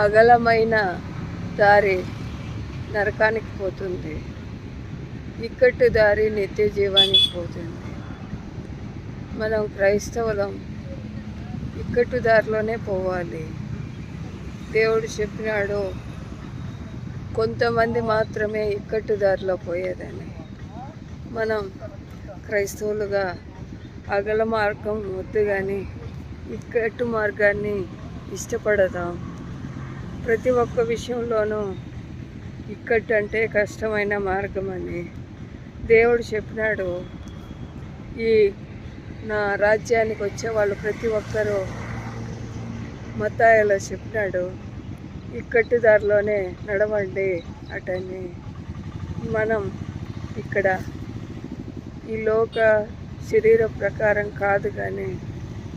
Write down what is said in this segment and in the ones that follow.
అగలమైన దారి నరకానికి పోతుంది. ఇక్కట్టు దారి నిత్య జీవానికి పోతుంది. మనం క్రైస్తవులం ఇక్కట్టు దారిలోనే పోవాలి. దేవుడు చెప్పినాడు కొంతమంది మాత్రమే ఇక్కట్టు దారిలో పోయేదని. మనం క్రైస్తవులుగా అగల మార్గం వద్దు కానీ ఇక్కట్టు మార్గాన్ని ఇష్టపడదాం ప్రతి ఒక్క విషయంలోనూ ఇక్కట్టు అంటే కష్టమైన మార్గం అని దేవుడు చెప్పినాడు. ఈ నా రాజ్యానికి వచ్చే వాళ్ళు ప్రతి ఒక్కరూ మతాయలో చెప్పినాడు. ఇక్కట్టు దారిలోనే నడవండి అటని మనం ఇక్కడ ఈ లోక శరీర ప్రకారం కాదు కానీ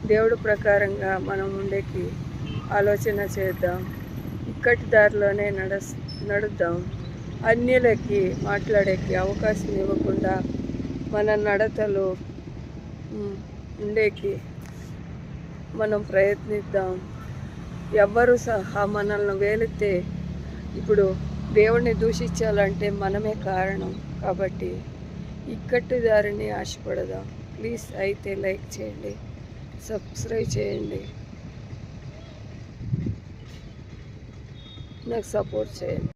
దేవుడు ప్రకారంగా మనం ఉండేకి ఆలోచన చేద్దాం. ఇక్కటి దారిలోనే నడస్ నడుద్దాం. అన్యులకి మాట్లాడేకి అవకాశం ఇవ్వకుండా మన నడతలు ఉండేకి మనం ప్రయత్నిద్దాం. ఎవ్వరు సహా మనల్ని వేలితే ఇప్పుడు దేవుణ్ణి దూషించాలంటే మనమే కారణం. కాబట్టి ఇక్కట్టు దారిని ఆశపడదాం. ప్లీజ్ అయితే లైక్ చేయండి సబ్స్క్రైబ్ చేయండి. ને સપોર્ટ છે.